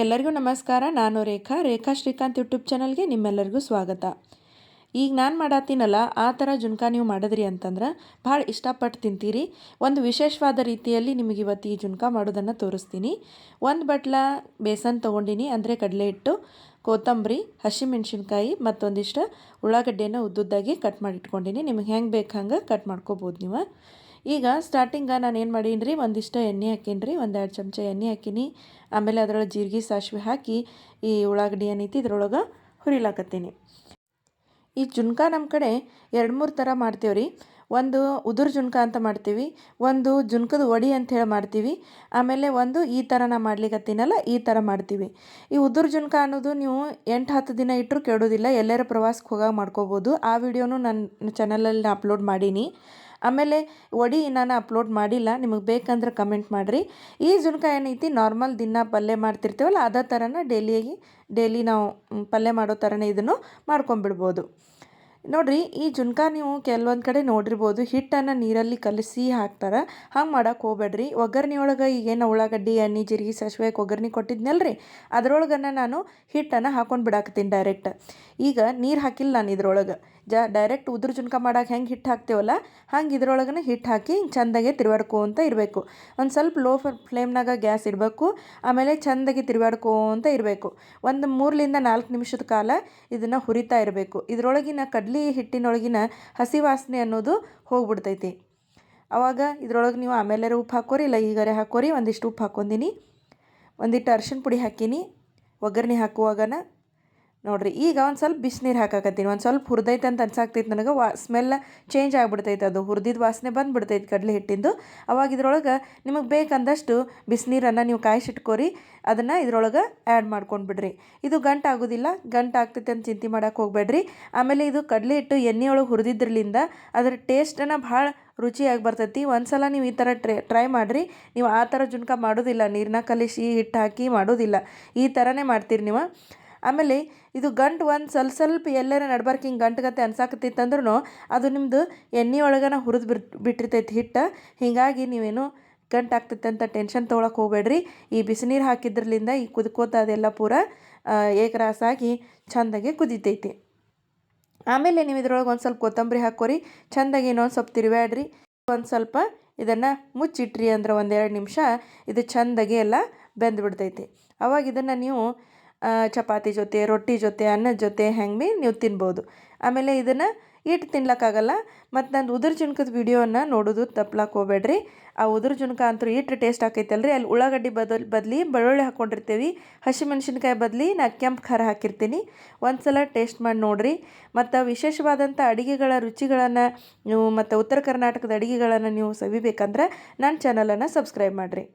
ಎಲ್ಲರಿಗೂ ನಮಸ್ಕಾರ. ನಾನು ರೇಖಾ. ರೇಖಾ ಶ್ರೀಕಾಂತ್ ಯೂಟ್ಯೂಬ್ ಚಾನಲ್ಗೆ ನಿಮ್ಮೆಲ್ಲರಿಗೂ ಸ್ವಾಗತ. ಈಗ ನಾನು ಮಾಡತ್ತೀನಲ್ಲ ಆ ಥರ ಜುನ್ಕ ನೀವು ಮಾಡಿದ್ರಿ ಅಂತಂದ್ರೆ ಭಾಳ ಇಷ್ಟಪಟ್ಟು ತಿಂತೀರಿ. ಒಂದು ವಿಶೇಷವಾದ ರೀತಿಯಲ್ಲಿ ನಿಮಗೆ ಇವತ್ತು ಈ ಜುನ್ಕ ಮಾಡೋದನ್ನು ತೋರಿಸ್ತೀನಿ. ಒಂದು ಬಟ್ಲ ಬೇಸನ್ ತೊಗೊಂಡಿನಿ, ಅಂದರೆ ಕಡಲೆ ಹಿಟ್ಟು. ಕೊತ್ತಂಬರಿ, ಹಸಿಮೆಣ್ಸಿನ್ಕಾಯಿ ಮತ್ತೊಂದಿಷ್ಟು ಉಳ್ಳಾಗಡ್ಡೆಯನ್ನು ಉದ್ದುದ್ದಾಗಿ ಕಟ್ ಮಾಡಿ ಇಟ್ಕೊಂಡಿನಿ ನಿಮಗೆ ಹೆಂಗೆ ಬೇಕು ಹಂಗೆ ಕಟ್ ಮಾಡ್ಕೋಬೋದು ನೀವು. ಈಗ ಸ್ಟಾರ್ಟಿಂಗ ನಾನು ಏನು ಮಾಡೀನಿ ರೀ ಒಂದಿಷ್ಟು ಎಣ್ಣೆ ಹಾಕೀನಿ ರೀ ಒಂದೆರಡು ಚಮಚ ಎಣ್ಣೆ ಹಾಕೀನಿ. ಆಮೇಲೆ ಅದರೊಳಗೆ ಜೀರಿಗೆ ಸಾಸಿವೆ ಹಾಕಿ ಈ ಉಳ್ಳಾಗಡ್ಡಿ ಏನೈತಿ ಇದ್ರೊಳಗೆ ಹುರಿಲಾಕತ್ತೀನಿ. ಈ ಜುನ್ಕ ನಮ್ಮ ಕಡೆ ಎರಡು ಮೂರು ಥರ ಮಾಡ್ತೀವಿ ರೀ ಒಂದು ಉದುರು ಜುನ್ಕ ಅಂತ ಮಾಡ್ತೀವಿ, ಒಂದು ಜುನ್ಕದ ವಡಿ ಹೇಳಿ ಮಾಡ್ತೀವಿ, ಆಮೇಲೆ ಒಂದು ಈ ಥರ ನಾ ಮಾಡ್ಲಿಕ್ಕತ್ತೀನಲ್ಲ ಈ ಥರ ಮಾಡ್ತೀವಿ. ಈ ಉದುರು ಜುನ್ಕ ಅನ್ನೋದು ನೀವು ಎಂಟು, ಹತ್ತು ದಿನ ಇಟ್ಟರು ಕೆಡೋದಿಲ್ಲ, ಎಲ್ಲರ ಪ್ರವಾಸಕ್ಕೆ ಹೋಗಾಗ ಮಾಡ್ಕೋಬೋದು. ಆ ವಿಡಿಯೋನು ನನ್ನ ಚಾನಲಲ್ಲಿ ಅಪ್ಲೋಡ್ ಮಾಡೀನಿ. ಆಮೇಲೆ ವಡಿ ನಾನು ಅಪ್ಲೋಡ್ ಮಾಡಿಲ್ಲ, ನಿಮಗೆ ಬೇಕಂದ್ರೆ ಕಮೆಂಟ್ ಮಾಡಿರಿ. ಈ ಜುನ್ಕ ಏನೈತಿ ನಾರ್ಮಲ್ ದಿನ ಪಲ್ಯ ಮಾಡ್ತಿರ್ತೀವಲ್ಲ, ಅದೇ ಥರನ ಡೈಲಿಯಾಗಿ ಡೈಲಿ ನಾವು ಪಲ್ಯ ಮಾಡೋ ಥರನೇ ಇದನ್ನು ಮಾಡ್ಕೊಂಬಿಡ್ಬೋದು ನೋಡಿರಿ, ಈ ಜುನ್ಕ ನೀವು ಕೆಲವೊಂದು ಕಡೆ ನೋಡಿರ್ಬೋದು, ಹಿಟ್ಟನ್ನು ನೀರಲ್ಲಿ ಕಲಸಿ ಹಾಕ್ತಾರೆ. ಹಂಗೆ ಮಾಡಕ್ಕೆ ಹೋಗ್ಬೇಡ್ರಿ. ಒಗ್ಗರಣೆ ಒಳಗೆ ಈಗೇನು ಉಳ್ಳಾಗಡ್ಡಿ ಎಣ್ಣೆ ಜೀರಿಗೆ, ಸಾಸಿವೆ ಒಗ್ಗರಣೆ ಕೊಟ್ಟಿದ್ನಲ್ರಿ? ಅದ್ರೊಳಗನ್ನ ನಾನು ಹಿಟ್ಟನ್ನು ಹಾಕೊಂಡು ಬಿಡಾಕತ್ತೀನಿ ಡೈರೆಕ್ಟ್ ಈಗ ನೀರು ಹಾಕಿಲ್ಲ ನಾನು ಇದ್ರೊಳಗೆ. ಜ ಡೈರೆಕ್ಟ್ ಉದ್ರ ಜುನ್ಕ ಮಾಡೋಕೆ ಹೆಂಗೆ ಹಿಟ್ಟು ಹಾಕ್ತೇವಲ್ಲ, ಹಂಗೆ ಇದ್ರೊಳಗನ ಹಿಟ್ಟು ಹಾಕಿ ಚೆಂದಾಗೆ ತಿರುವಾಡ್ಕೊಂತ ಇರಬೇಕು. ಒಂದು ಸ್ವಲ್ಪ ಲೋ ಫ್ಲೇಮ್ನಾಗ ಗ್ಯಾಸ್ ಇಡಬೇಕು, ಆಮೇಲೆ ಚೆಂದಾಗಿ ತಿರುವಾಡ್ಕೊಂತ ಇರಬೇಕು. ಒಂದು ಮೂರರಿಂದ ನಾಲ್ಕು ನಿಮಿಷದ ಕಾಲ ಇದನ್ನು ಹುರಿತಾ ಇರಬೇಕು. ಇದರೊಳಗಿನ ಕಡ್ಲಿ ಹಿಟ್ಟಿನೊಳಗಿನ ಹಸಿ ವಾಸನೆ ಅನ್ನೋದು ಹೋಗ್ಬಿಡ್ತೈತಿ. ಅವಾಗ ಇದ್ರೊಳಗೆ ನೀವು ಆಮೇಲೆ ಉಪ್ಪು ಹಾಕೋರಿ, ಇಲ್ಲ ಈಗಾರೆ ಹಾಕೋರಿ, ಒಂದಿಷ್ಟು ಉಪ್ಪು ಹಾಕೊಂದಿನಿ ಒಂದಿಟ್ಟು ಅರ್ಶಿನ ಪುಡಿ ಹಾಕೀನಿ. ಒಗ್ಗರಣೆ ಹಾಕುವಾಗನ ನೋಡಿರಿ, ಈಗ ಒಂದು ಸ್ವಲ್ಪ ಬಿಸಿನೀರು ಹಾಕಾಕತ್ತೀನಿ. ಒಂದು ಸ್ವಲ್ಪ ಹುರಿದೈತೆ ಅಂತ ಅನ್ಸಾಕ್ತೈತೆ ನನಗೆ. ವಾ, ಸ್ಮೆಲ್ ಚೇಂಜ್ ಆಗಿಬಿಡ್ತೈತೆ ಅದು. ಹುರಿದಿದ್ದು ವಾಸನೆ ಬಂದುಬಿಡ್ತೈತೆ ಕಡಲೆ ಹಿಟ್ಟಿಂದು. ಅವಾಗ ಇದ್ರೊಳಗೆ ನಿಮಗೆ ಬೇಕಂದಷ್ಟು ಬಿಸಿನೀರನ್ನು ನೀವು ಕಾಯಿಸಿಟ್ಕೋರಿ. ಅದನ್ನು ಇದ್ರೊಳಗೆ ಆ್ಯಡ್ ಮಾಡ್ಕೊಂಡು ಬಿಡ್ರಿ ಇದು ಗಂಟು ಆಗೋದಿಲ್ಲ. ಗಂಟು ಆಗ್ತೈತೆ ಅಂತ ಚಿಂತೆ ಮಾಡೋಕೆ ಹೋಗಬೇಡ್ರಿ. ಆಮೇಲೆ ಇದು ಕಡಲೆ ಹಿಟ್ಟು ಎಣ್ಣೆ ಒಳಗೆ ಹುರಿದಿದ್ರಲಿಂದ ಅದರ ಟೇಸ್ಟನ್ನು ಭಾಳ ರುಚಿಯಾಗಿ ಬರ್ತೈತಿ. ಒಂದು ಸಲ ನೀವು ಈ ಥರ ಟ್ರೈ ಟ್ರೈ ಮಾಡಿರಿ. ನೀವು ಆ ಥರ ಜುನ್ಕ ಮಾಡೋದಿಲ್ಲ. ನೀರನ್ನ ಕಲಿಸಿ ಹಿಟ್ಟು ಹಾಕಿ ಮಾಡೋದಿಲ್ಲ. ಈ ಥರನೇ ಮಾಡ್ತೀರಿ ನೀವು. ಆಮೇಲೆ ಇದು ಗಂಟು ಒಂದು ಸ್ವಲ್ಪ ಸ್ವಲ್ಪ ಎಲ್ಲರ ನಡ್ಬಾರ್ಕ ಹಿಂಗೆ ಗಂಟುಗತ್ತೆ ಅನ್ಸಾಕತ್ತಿತ್ತಂದ್ರೂ ಅದು ನಿಮ್ಮದು ಎಣ್ಣೆ ಒಳಗನ ಹುರಿದು ಬಿಟ್ಟು ಬಿಟ್ಟಿರ್ತೈತಿ ಹಿಟ್ಟು. ಹೀಗಾಗಿ ನೀವೇನು ಗಂಟು ಆಗ್ತೈತೆ ಅಂತ ಟೆನ್ಷನ್ ತೊಗೊಳಕ್ಕೆ ಹೋಗಬೇಡ್ರಿ. ಈ ಬಿಸಿನೀರು ಹಾಕಿದ್ರಲಿಂದ ಈ ಕುದ್ಕೋತ ಅದೆಲ್ಲ ಪೂರ ಏಕರಾಸಾಗಿ ಚೆಂದಾಗೆ ಕುದಿತೈತಿ. ಆಮೇಲೆ ನೀವು ಇದ್ರೊಳಗೆ ಒಂದು ಸ್ವಲ್ಪ ಕೊತ್ತಂಬರಿ ಹಾಕೋರಿ. ಚೆಂದಾಗಿ ಇನ್ನೊಂದು ಸ್ವಲ್ಪ ತಿರುವಾಡ್ರಿ ಒಂದು ಸ್ವಲ್ಪ ಇದನ್ನು ಮುಚ್ಚಿಟ್ರಿ ಅಂದ್ರೆ ಒಂದೆರಡು ನಿಮಿಷ ಇದು ಚೆಂದಾಗಿ ಎಲ್ಲ ಬೆಂದ್ಬಿಡ್ತೈತಿ. ಅವಾಗ ಇದನ್ನು ನೀವು ಚಪಾತಿ ಜೊತೆ, ರೊಟ್ಟಿ ಜೊತೆ ಅನ್ನದ ಜೊತೆ ಹೆಂಗೆ ಭೀ ನೀವು ತಿನ್ಬೋದು. ಆಮೇಲೆ ಇದನ್ನು ಇಟ್ಟು ತಿನ್ಲಕ್ಕಾಗಲ್ಲ. ಮತ್ತು ನಂದು ಉದುರು ಜುನ್ಕದ ವಿಡಿಯೋನ ನೋಡೋದು ತಪ್ಲಕ್ಕೆ ಹೋಗ್ಬೇಡ್ರಿ. ಆ ಉದುರು ಜುನ್ಕ ಅಂತೂ ಇಟ್ಟು ಟೇಸ್ಟ್ ಆಕೈತಲ್ರಿ. ಅಲ್ಲಿ ಉಳ್ಳಾಗಡ್ಡಿ ಬದಲ್, ಬದಲಿ ಬೆಳ್ಳುಳ್ಳಿ ಹಾಕ್ಕೊಂಡಿರ್ತೀವಿ ಹಸಿಮೆಣ್ಸಿನ್ಕಾಯಿ ಬದಲಿ ನಾ ಕೆಂಪು ಖಾರ ಹಾಕಿರ್ತೀನಿ. ಒಂದು ಸಲ ಟೇಸ್ಟ್ ಮಾಡಿ ನೋಡಿರಿ. ಮತ್ತು ವಿಶೇಷವಾದಂಥ ಅಡುಗೆಗಳ ರುಚಿಗಳನ್ನು ನೀವು ಮತ್ತು ಉತ್ತರ ಕರ್ನಾಟಕದ ಅಡುಗೆಗಳನ್ನು ನೀವು ಸವಿಬೇಕಂದ್ರೆ ನನ್ನ ಚಾನಲನ್ನು ಸಬ್ಸ್ಕ್ರೈಬ್ ಮಾಡಿರಿ.